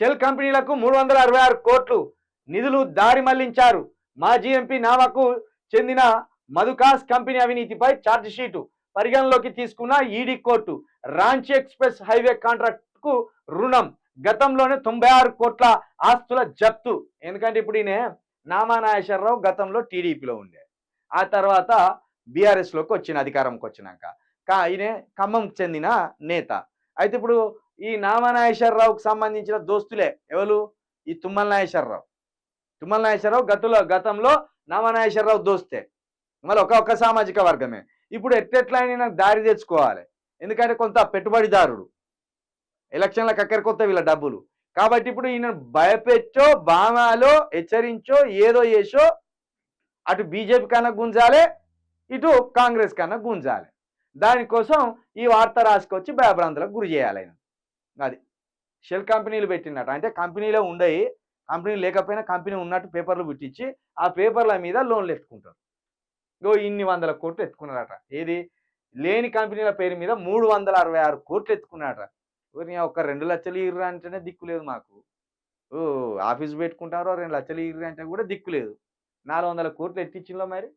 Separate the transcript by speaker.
Speaker 1: Shell కంపెనీలకు మూడు వందల అరవై ఆరు కోట్లు నిధులు దారి మళ్ళించారు. మాజీ ఎంపీ నామకు చెందిన మధుకాస్ కంపెనీ అవినీతిపై ఛార్జ్షీటు పరిగణలోకి తీసుకున్న ED court. Ranchi express highway కాంట్రాక్ట్కు రుణం. గతంలోనే తొంభై ఆరు కోట్ల ఆస్తుల జప్తు. ఎందుకంటే ఇప్పుడు ఈయన నామా నాగేశ్వరరావు గతంలో టీడీపీలో ఉండే. ఆ తర్వాత బీఆర్ఎస్లోకి వచ్చిన అధికారంకి వచ్చినాక. కా ఈయన ఖమ్మంకి చెందిన నేత. అయితే ఇప్పుడు ఈ నామనాగేశ్వరరావుకు సంబంధించిన దోస్తులే ఎవరు? ఈ తుమ్మల నాగేశ్వరరావు తుమ్మల నాగేశ్వరరావు గతంలో గతంలో నామనాగేశ్వరరావు దోస్తే. మళ్ళీ ఒక ఒక్క సామాజిక వర్గమే. ఇప్పుడు ఎట్లెట్లా దారి తెచ్చుకోవాలి. ఎందుకంటే కొంత పెట్టుబడిదారుడు. ఎలక్షన్లకు అక్కడికి కొత్త వీళ్ళ డబ్బులు. కాబట్టి ఇప్పుడు ఈయన భయపెట్టో బామాలో హెచ్చరించో ఏదో చేసో అటు బీజేపీ కన్నా గుంజాలి ఇటు కాంగ్రెస్ కన్నా గుంజాలి. దానికోసం ఈ వార్త రాసుకొచ్చి భయభ్రాంతులకు గురి చేయాలి అది. షెల్ కంపెనీలు పెట్టినట్టు అంటే కంపెనీలో ఉండయి కంపెనీ లేకపోయినా కంపెనీ ఉన్నట్టు పేపర్లు పుట్టించి ఆ పేపర్ల మీద లోన్లు ఎత్తుకుంటారు. ఇగో ఇన్ని వందల కోట్లు ఎత్తుకున్నారట. ఏది? లేని కంపెనీల పేరు మీద మూడు వందల అరవై ఆరు కోట్లు ఎత్తుకున్నారట. ఒక రెండు లక్షలు ఇర్రా అంటేనే దిక్కు లేదు మాకు. ఓ ఆఫీస్ పెట్టుకుంటారో రెండు లక్షలు ఇర్రా అంటే కూడా దిక్కు లేదు. నాలుగు వందల కోట్లు ఎట్టించిందో మరి?